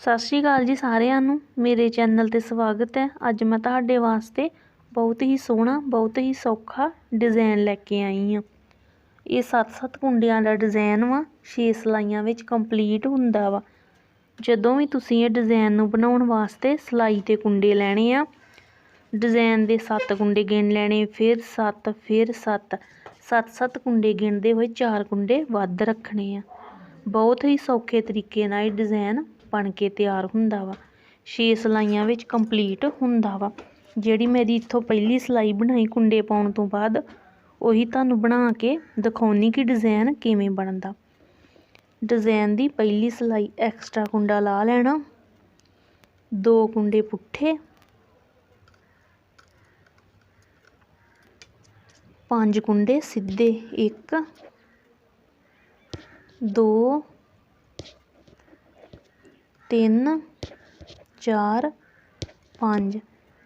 ਸਤਿ ਸ਼੍ਰੀ ਅਕਾਲ ਜੀ ਸਾਰਿਆਂ ਨੂੰ। ਮੇਰੇ ਚੈਨਲ ਤੇ ਸਵਾਗਤ ਹੈ। ਅੱਜ ਮੈਂ ਤੁਹਾਡੇ ਵਾਸਤੇ ਬਹੁਤ ਹੀ ਸੋਹਣਾ, ਬਹੁਤ ਹੀ ਸੌਖਾ ਡਿਜ਼ਾਈਨ ਲੈ ਕੇ ਆਈ ਹਾਂ। ਇਹ 7-7 ਕੁੰਡਿਆਂ ਦਾ ਡਿਜ਼ਾਈਨ ਵਾ। 6 ਸਲਾਈਆਂ ਵਿੱਚ ਕੰਪਲੀਟ ਹੁੰਦਾ ਵਾ। ਜਦੋਂ ਵੀ ਤੁਸੀਂ ਇਹ ਡਿਜ਼ਾਈਨ ਨੂੰ ਬਣਾਉਣ ਵਾਸਤੇ ਸਲਾਈ ਤੇ ਕੁੰਡੇ ਲੈਣੇ ਆ ਡਿਜ਼ਾਈਨ ਦੇ 7 ਕੁੰਡੇ ਗਿਣ ਲੈਣੇ, ਫਿਰ 7 ਫਿਰ 7 7-7 ਕੁੰਡੇ ਗਿਣਦੇ ਹੋਏ 4 ਕੁੰਡੇ ਵੱਧ ਰੱਖਣੇ ਆ। ਬਹੁਤ ਹੀ ਸੌਖੇ ਤਰੀਕੇ ਨਾਲ ਇਹ ਡਿਜ਼ਾਈਨ ਬਣ ਕੇ ਤਿਆਰ ਹੁੰਦਾ ਵਾ। 6 ਸਲਾਈਆਂ ਵਿੱਚ ਕੰਪਲੀਟ ਹੁੰਦਾ ਵਾ। ਜਿਹੜੀ ਮੇਰੀ ਇੱਥੋਂ ਪਹਿਲੀ ਸਲਾਈ ਬਣਾਈ ਕੁੰਡੇ ਪਾਉਣ ਤੋਂ ਬਾਅਦ, ਉਹੀ ਤੁਹਾਨੂੰ ਬਣਾ ਕੇ ਦਿਖਾਉਣੀ ਕਿ ਡਿਜ਼ਾਈਨ ਕਿਵੇਂ ਬਣਦਾ। ਡਿਜ਼ਾਈਨ ਦੀ ਪਹਿਲੀ ਸਲਾਈ ਐਕਸਟਰਾ ਕੁੰਡਾ ਲਾ ਲੈਣਾ। ਦੋ ਕੁੰਡੇ ਪੁੱਠੇ। ਪੰਜ ਕੁੰਡੇ ਸਿੱਧੇ, ਇੱਕ, ਦੋ ਤਿੰਨ, ਚਾਰ, ਪੰਜ।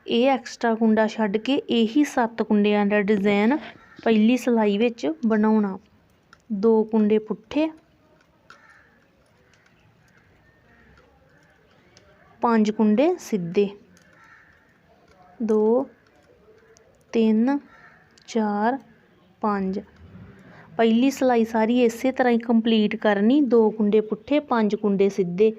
ਇਹ ਐਕਸਟਰਾ ਕੁੰਡਾ ਛੱਡ ਕੇ ਇਹੀ ਸੱਤ ਕੁੰਡਿਆਂ ਦਾ ਡਿਜ਼ਾਈਨ ਪਹਿਲੀ ਸਿਲਾਈ ਵਿੱਚ ਬਣਾਉਣਾ। ਦੋ ਕੁੰਡੇ ਪੁੱਠੇ। ਪੰਜ ਕੁੰਡੇ ਸਿੱਧੇ। ਦੋ, ਤਿੰਨ, ਚਾਰ, ਪੰਜ। ਪਹਿਲੀ ਸਲਾਈ ਸਾਰੀ ਇਸੇ ਤਰ੍ਹਾਂ ਹੀ ਕੰਪਲੀਟ ਕਰਨੀ। ਦੋ ਕੁੰਡੇ ਪੁੱਠੇ, ਪੰਜ ਕੁੰਡੇ ਸਿੱਧੇ।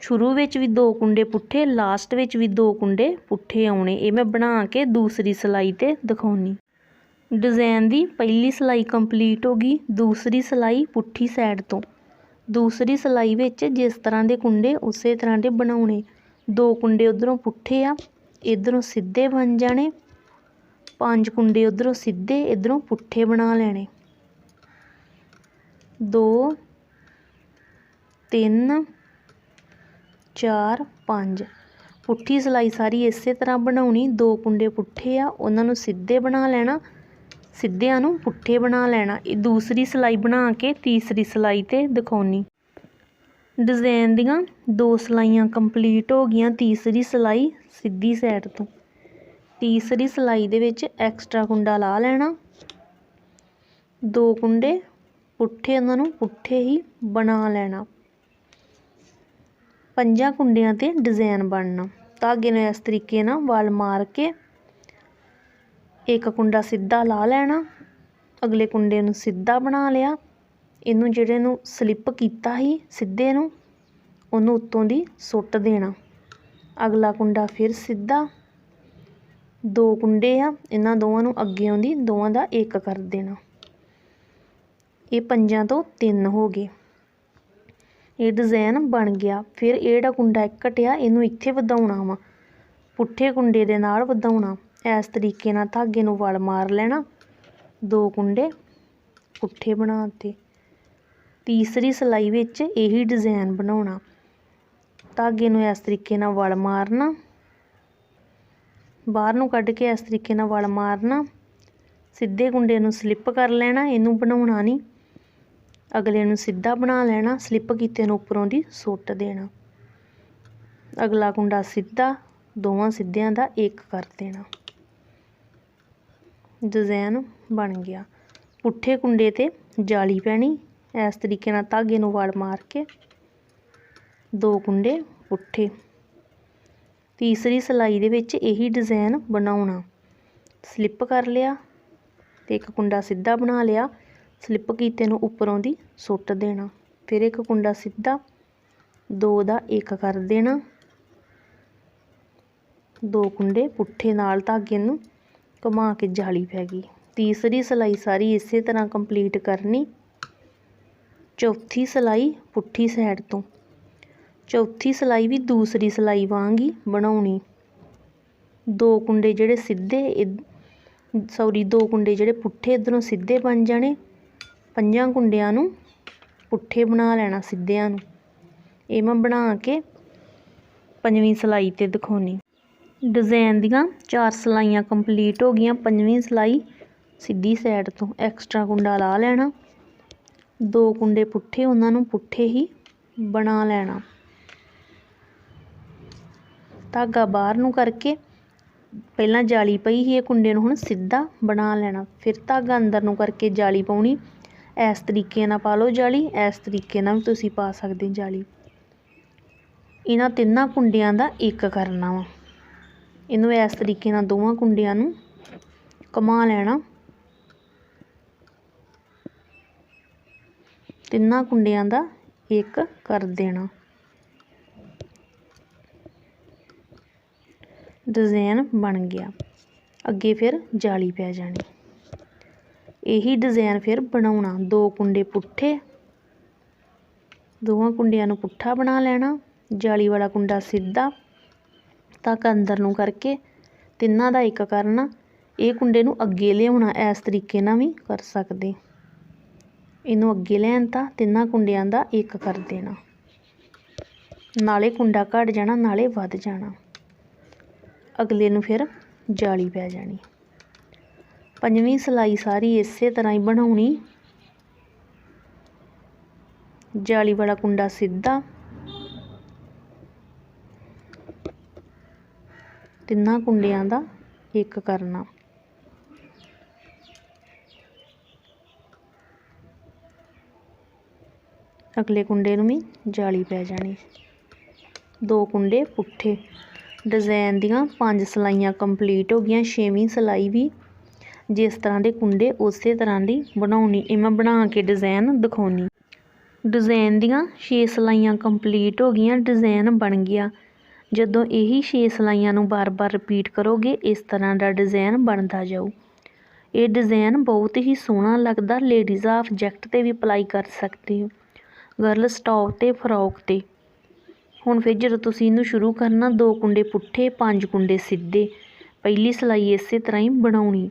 ਸ਼ੁਰੂ ਵਿੱਚ ਵੀ ਦੋ ਕੁੰਡੇ ਪੁੱਠੇ ਲਾਸਟ ਵਿੱਚ ਵੀ ਦੋ ਕੁੰਡੇ ਪੁੱਠੇ ਆਉਣੇ। ਇਹ ਮੈਂ ਬਣਾ ਕੇ ਦੂਸਰੀ ਸਲਾਈ ਤੇ ਦਿਖਾਉਣੀ। ਡਿਜ਼ਾਈਨ ਦੀ ਪਹਿਲੀ ਸਲਾਈ ਕੰਪਲੀਟ ਹੋ ਗਈ, ਦੂਸਰੀ ਸਲਾਈ ਪੁੱਠੀ ਸਾਈਡ ਤੋਂ। ਦੂਸਰੀ ਸਲਾਈ ਵਿੱਚ ਜਿਸ ਤਰ੍ਹਾਂ ਦੇ ਕੁੰਡੇ, ਉਸੇ ਤਰ੍ਹਾਂ ਦੇ ਬਣਾਉਣੇ। ਦੋ ਕੁੰਡੇ ਉਧਰੋਂ ਪੁੱਠੇ ਆ, ਇਧਰੋਂ ਸਿੱਧੇ ਬਣ ਜਾਣੇ। ਪੰਜ ਕੁੰਡੇ ਉਧਰੋਂ ਸਿੱਧੇ, ਇਧਰੋਂ ਪੁੱਠੇ ਬਣਾ ਲੈਣੇ। ਦੋ, ਤਿੰਨ ਚਾਰ, ਪੰਜ। ਪੁੱਠੀ ਸਲਾਈ ਸਾਰੀ ਇਸੇ ਤਰ੍ਹਾਂ ਬਣਾਉਣੀ। ਦੋ ਕੁੰਡੇ ਪੁੱਠੇ ਆ, ਉਹਨਾਂ ਨੂੰ ਸਿੱਧੇ ਬਣਾ ਲੈਣਾ। ਸਿੱਧਿਆਂ ਨੂੰ ਪੁੱਠੇ ਬਣਾ ਲੈਣਾ। ਇਹ ਦੂਸਰੀ ਸਲਾਈ ਬਣਾ ਕੇ ਤੀਸਰੀ ਸਲਾਈ ਤੇ ਦਿਖਾਉਣੀ। ਡਿਜ਼ਾਈਨ ਦੀਆਂ ਦੋ ਸਲਾਈਆਂ ਕੰਪਲੀਟ ਹੋ ਗਈਆਂ। ਤੀਸਰੀ ਸਲਾਈ ਸਿੱਧੀ ਸਾਈਡ ਤੋਂ। ਤੀਸਰੀ ਸਲਾਈ ਦੇ ਵਿੱਚ ਐਕਸਟਰਾ ਕੁੰਡਾ ਲਾ ਲੈਣਾ। ਦੋ ਕੁੰਡੇ ਪੁੱਠੇ, ਉਹਨਾਂ ਨੂੰ ਪੁੱਠੇ ਹੀ ਬਣਾ ਲੈਣਾ। ਪੰਜਾਂ ਕੁੰਡਿਆਂ ਤੇ ਡਿਜ਼ਾਈਨ ਬਣਨਾ। ਧਾਗੇ ਨੂੰ ਇਸ ਤਰੀਕੇ ਨਾਲ ਵਾਲ ਮਾਰ ਕੇ ਇੱਕ ਕੁੰਡਾ ਸਿੱਧਾ ਲਾ ਲੈਣਾ। ਅਗਲੇ ਕੁੰਡੇ ਨੂੰ ਸਿੱਧਾ ਬਣਾ ਲਿਆ। ਇਹਨੂੰ ਜਿਹੜੇ ਨੂੰ ਸਲਿੱਪ ਕੀਤਾ ਸੀ ਸਿੱਧੇ ਨੂੰ, ਉਹਨੂੰ ਉੱਤੋਂ ਦੀ ਸੁੱਟ ਦੇਣਾ। ਅਗਲਾ ਕੁੰਡਾ ਫਿਰ ਸਿੱਧਾ। ਦੋ ਕੁੰਡੇ ਆ, ਇਹਨਾਂ ਦੋਵਾਂ ਨੂੰ ਅੱਗੇ ਆਉਂਦੀ ਦੋਵਾਂ ਦਾ ਇੱਕ ਕਰ ਦੇਣਾ। ਇਹ ਪੰਜਾਂ ਤੋਂ ਤਿੰਨ ਹੋ ਗਏ। ਇਹ ਡਿਜ਼ਾਈਨ ਬਣ ਗਿਆ। ਫਿਰ ਇਹ ਜਿਹੜਾ ਕੁੰਡਾ ਇੱਕ ਘਟਿਆ ਇਹਨੂੰ ਇੱਥੇ ਵਧਾਉਣਾ ਵਾ। ਪੁੱਠੇ ਕੁੰਡੇ ਦੇ ਨਾਲ ਵਧਾਉਣਾ। ਇਸ ਤਰੀਕੇ ਨਾਲ ਧਾਗੇ ਨੂੰ ਵਲ ਮਾਰ ਲੈਣਾ। ਦੋ ਕੁੰਡੇ ਪੁੱਠੇ ਬਣਾਤੇ ਤੀਸਰੀ ਸਲਾਈ ਵਿੱਚ ਇਹੀ ਡਿਜ਼ਾਈਨ ਬਣਾਉਣਾ। ਧਾਗੇ ਨੂੰ ਇਸ ਤਰੀਕੇ ਨਾਲ ਵਲ ਮਾਰਨਾ। ਬਾਹਰ ਨੂੰ ਕੱਢ ਕੇ ਇਸ ਤਰੀਕੇ ਨਾਲ ਵਲ ਮਾਰਨਾ। ਸਿੱਧੇ ਕੁੰਡੇ ਨੂੰ ਸਲਿੱਪ ਕਰ ਲੈਣਾ, ਇਹਨੂੰ ਬਣਾਉਣਾ ਨਹੀਂ। ਅਗਲੇ ਨੂੰ ਸਿੱਧਾ ਬਣਾ ਲੈਣਾ, ਸਲਿੱਪ ਕੀਤੇ ਨੂੰ ਉੱਪਰੋਂ ਦੀ ਸੁੱਟ ਦੇਣਾ। ਅਗਲਾ ਕੁੰਡਾ ਸਿੱਧਾ, ਦੋਵਾਂ ਸਿੱਧਿਆਂ ਦਾ ਇੱਕ ਕਰ ਦੇਣਾ। ਡਿਜ਼ਾਈਨ ਬਣ ਗਿਆ। ਪੁੱਠੇ ਕੁੰਡੇ ਤੇ ਜਾਲੀ ਪੈਣੀ, ਇਸ ਤਰੀਕੇ ਨਾਲ ਧਾਗੇ ਨੂੰ ਵੜ ਮਾਰ ਕੇ। ਦੋ ਕੁੰਡੇ ਪੁੱਠੇ। ਤੀਸਰੀ ਸਲਾਈ ਦੇ ਵਿੱਚ ਇਹੀ ਡਿਜ਼ਾਈਨ ਬਣਾਉਣਾ। ਸਲਿੱਪ ਕਰ ਲਿਆ ਤੇ ਇੱਕ ਕੁੰਡਾ ਸਿੱਧਾ ਬਣਾ ਲਿਆ। ਸਲਿੱਪ ਕੀਤੇ ਨੂੰ ਉੱਪਰੋਂ ਦੀ ਸੁੱਟ ਦੇਣਾ। ਫਿਰ ਇੱਕ ਕੁੰਡਾ ਸਿੱਧਾ, ਦੋ ਦਾ ਇੱਕ ਕਰ ਦੇਣਾ। ਦੋ ਕੁੰਡੇ ਪੁੱਠੇ ਨਾਲ ਧਾਗੇ ਨੂੰ ਘੁਮਾ ਕੇ ਜਾਲੀ ਪੈ ਗਈ। ਤੀਸਰੀ ਸਲਾਈ ਸਾਰੀ ਇਸੇ ਤਰ੍ਹਾਂ ਕੰਪਲੀਟ ਕਰਨੀ। ਚੌਥੀ ਸਲਾਈ ਪੁੱਠੀ ਸਾਈਡ ਤੋਂ। ਚੌਥੀ ਸਲਾਈ ਵੀ ਦੂਸਰੀ ਸਲਾਈ ਵਾਂਗ ਹੀ ਬਣਾਉਣੀ। ਦੋ ਕੁੰਡੇ ਜਿਹੜੇ ਸਿੱਧੇ ਸੌਰੀ ਦੋ ਕੁੰਡੇ ਜਿਹੜੇ ਪੁੱਠੇ ਇਧਰੋਂ ਸਿੱਧੇ ਬਣ ਜਾਣੇ। ਪੰਜਾਂ ਕੁੰਡਿਆਂ ਨੂੰ ਪੁੱਠੇ ਬਣਾ ਲੈਣਾ, ਸਿੱਧਿਆਂ ਨੂੰ। ਇਹ ਮੈਂ ਬਣਾ ਕੇ ਪੰਜਵੀਂ ਸਲਾਈ ਤੇ ਦਿਖਾਉਣੀ। ਡਿਜ਼ਾਈਨ ਦੀਆਂ ਚਾਰ ਸਲਾਈਆਂ ਕੰਪਲੀਟ ਹੋ ਗਈਆਂ। ਪੰਜਵੀਂ ਸਲਾਈ ਸਿੱਧੀ ਸਾਈਡ ਤੋਂ ਐਕਸਟਰਾ ਕੁੰਡਾ ਲਾ ਲੈਣਾ। ਦੋ ਕੁੰਡੇ ਪੁੱਠੇ, ਉਹਨਾਂ ਨੂੰ ਪੁੱਠੇ ਹੀ ਬਣਾ ਲੈਣਾ। ਧਾਗਾ ਬਾਹਰ ਨੂੰ ਕਰਕੇ ਪਹਿਲਾਂ ਜਾਲੀ ਪਈ ਸੀ ਇਹ ਕੁੰਡੇ ਨੂੰ, ਹੁਣ ਸਿੱਧਾ ਬਣਾ ਲੈਣਾ। ਫਿਰ ਧਾਗਾ ਅੰਦਰ ਨੂੰ ਕਰਕੇ ਜਾਲੀ ਪਾਉਣੀ। ਇਸ ਤਰੀਕੇ ਨਾਲ ਪਾ ਲਓ ਜਾਲੀ, ਇਸ ਤਰੀਕੇ ਨਾਲ ਵੀ ਤੁਸੀਂ ਪਾ ਸਕਦੇ ਜਾਲੀ। ਇਹਨਾਂ ਤਿੰਨਾਂ ਕੁੰਡਿਆਂ ਦਾ ਇੱਕ ਕਰਨਾ ਵਾ। ਇਹਨੂੰ ਇਸ ਤਰੀਕੇ ਨਾਲ ਦੋਵਾਂ ਕੁੰਡਿਆਂ ਨੂੰ ਘੁਮਾ ਲੈਣਾ। ਤਿੰਨਾਂ ਕੁੰਡਿਆਂ ਦਾ ਇੱਕ ਕਰ ਦੇਣਾ। ਡਿਜ਼ਾਈਨ ਬਣ ਗਿਆ। ਅੱਗੇ ਫਿਰ ਜਾਲੀ ਪੈ ਜਾਣੀ। ਇਹੀ ਡਿਜ਼ਾਈਨ ਫਿਰ ਬਣਾਉਣਾ। ਦੋ ਕੁੰਡੇ ਪੁੱਠੇ। ਦੋਵਾਂ ਕੁੰਡਿਆਂ ਨੂੰ ਪੁੱਠਾ ਬਣਾ ਲੈਣਾ। ਜਾਲੀ ਵਾਲਾ ਕੁੰਡਾ ਸਿੱਧਾ ਤੱਕ ਅੰਦਰ ਨੂੰ ਕਰਕੇ ਤਿੰਨਾਂ ਦਾ ਇੱਕ ਕਰਨਾ। ਇਹ ਕੁੰਡੇ ਨੂੰ ਅੱਗੇ ਲਿਆਉਣਾ, ਇਸ ਤਰੀਕੇ ਨਾਲ ਵੀ ਕਰ ਸਕਦੇ। ਇਹਨੂੰ ਅੱਗੇ ਲੈਣ ਤਾਂ ਤਿੰਨਾਂ ਕੁੰਡਿਆਂ ਦਾ ਇੱਕ ਕਰ ਦੇਣਾ। ਨਾਲੇ ਕੁੰਡਾ ਘਟ ਜਾਣਾ, ਨਾਲੇ ਵੱਧ ਜਾਣਾ। ਅਗਲੇ ਨੂੰ ਫਿਰ ਜਾਲੀ ਪੈ ਜਾਣੀ। ਪੰਜਵੀਂ ਸਲਾਈ ਸਾਰੀ ਇਸੇ ਤਰ੍ਹਾਂ ਹੀ ਬਣਾਉਣੀ। ਜਾਲੀ ਵਾਲਾ ਕੁੰਡਾ ਸਿੱਧਾ। ਤਿੰਨਾਂ ਕੁੰਡਿਆਂ ਦਾ ਇੱਕ ਕਰਨਾ। ਅਗਲੇ ਕੁੰਡੇ ਨੂੰ ਵੀ ਜਾਲੀ ਪੈ ਜਾਣੀ। ਦੋ ਕੁੰਡੇ ਪੁੱਠੇ। ਡਿਜ਼ਾਈਨ ਦੀਆਂ ਪੰਜ ਸਲਾਈਆਂ ਕੰਪਲੀਟ ਹੋ ਗਈਆਂ। ਛੇਵੀਂ ਸਲਾਈ ਵੀ ਜਿਸ ਤਰ੍ਹਾਂ ਦੇ ਕੁੰਡੇ ਉਸੇ ਤਰ੍ਹਾਂ ਦੀ ਬਣਾਉਣੀ। ਇਹ ਮੈਂ ਬਣਾ ਕੇ ਡਿਜ਼ਾਈਨ ਦਿਖਾਉਣੀ। ਡਿਜ਼ਾਈਨ ਦੀਆਂ 6 ਸਲਾਈਆਂ ਕੰਪਲੀਟ ਹੋ ਗਈਆਂ ਡਿਜ਼ਾਈਨ ਬਣ ਗਿਆ। ਜਦੋਂ ਇਹੀ 6 ਸਲਾਈਆਂ ਨੂੰ ਬਾਰ-ਬਾਰ ਰਿਪੀਟ ਕਰੋਗੇ, ਇਸ ਤਰ੍ਹਾਂ ਦਾ ਡਿਜ਼ਾਈਨ ਬਣਦਾ ਜਾਊ। ਇਹ ਡਿਜ਼ਾਈਨ ਬਹੁਤ ਹੀ ਸੋਹਣਾ ਲੱਗਦਾ ਲੇਡੀਜ਼ ਆਫ ਜੈਕਟ ਤੇ ਵੀ ਅਪਲਾਈ ਕਰ ਸਕਦੇ ਹੋ। ਗਰਲਸ ਟੌਪ ਤੇ ਫਰੋਕ ਤੇ। ਹੁਣ ਫਿਰ ਜਦੋਂ ਤੁਸੀਂ ਇਹਨੂੰ ਸ਼ੁਰੂ ਕਰਨਾ, ਦੋ ਕੁੰਡੇ ਪੁੱਠੇ, ਪੰਜ ਕੁੰਡੇ ਸਿੱਧੇ। ਪਹਿਲੀ ਸਲਾਈ ਇਸੇ ਤਰ੍ਹਾਂ ਹੀ ਬਣਾਉਣੀ।